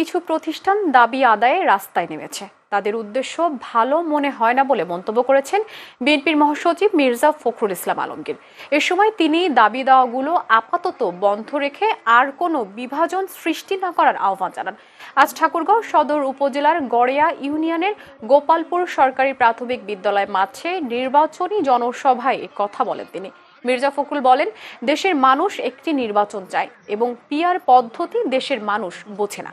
কিছু প্রতিষ্ঠান দাবি আদায়ে রাস্তায় নেমেছে। তাদের উদ্দেশ্য ভালো মনে হয় না বলে মন্তব্য করেছেন বিএনপির মহাসচিব মির্জা ফখরুল ইসলাম আলমগীর। এ সময় তিনি দাবি দাওয়াগুলো আপাতত বন্ধ রেখে আর কোনো বিভাজন সৃষ্টি না করার আহ্বান জানান। আজ ঠাকুরগাঁও সদর উপজেলার গড়িয়া ইউনিয়নের গোপালপুর সরকারি প্রাথমিক বিদ্যালয় মাঠে নির্বাচনী জনসভায় কথা বলেন তিনি। মির্জা ফখরুল বলেন, দেশের মানুষ একটি নির্বাচন চায় এবং পিয়ার পদ্ধতি দেশের মানুষ বোঝে না।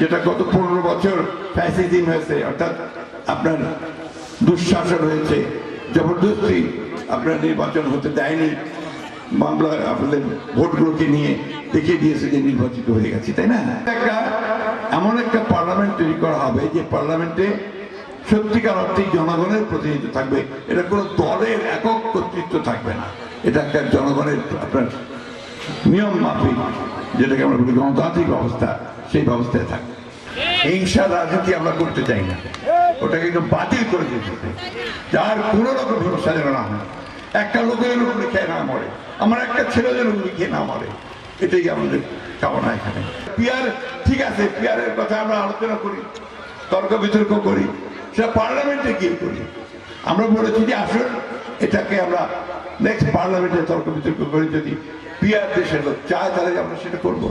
যেটা গত পনেরো বছর ফ্যাসিজিম হয়েছে, অর্থাৎ আপনার দুঃশাসন হয়েছে, জবরদস্তি আপনার নির্বাচন হতে দেয়নি। মামলা আপনাদের ভোটগুলোকে নিয়ে দেখিয়ে দিয়েছে যে নির্বাচিত হয়ে গেছে, তাই না? একটা, এমন একটা পার্লামেন্ট তৈরি করা হবে যে পার্লামেন্টে সত্যিকার অর্থে জনগণের প্রতিনিধিত্ব থাকবে। এটা কোনো দলের একক কর্তৃত্ব থাকবে না। এটা একটা জনগণের আপনার নিয়ম মাফিক, যেটাকে আমরা বলি গণতান্ত্রিক ব্যবস্থা সেই ব্যবস্থায় থাকবে হিংসা রাজনীতি আমরা করতে চাই না। ওটাকে একদম বাতিল করে দিতে যার কোনো রকম ভরসা যেন না একটা লোকের উপরে খেয়ে না মরে, আমার একটা ছেলে যেন গুলি খেয়ে না মরে। এটাই আমাদের কামনা এখানে। পিয়ার ঠিক আছে, পিয়ারের কথা আমরা আলোচনা করি, তর্ক বিতর্ক করি, সেটা পার্লামেন্টে গিয়ে করি। আমরা বলেছি যে আসুন, এটাকে আমরা নেক্সট পার্লামেন্টে তর্ক বিতর্ক করে যদি পিয়ার দেশের লোক চায় তাহলে আমরা সেটা করব।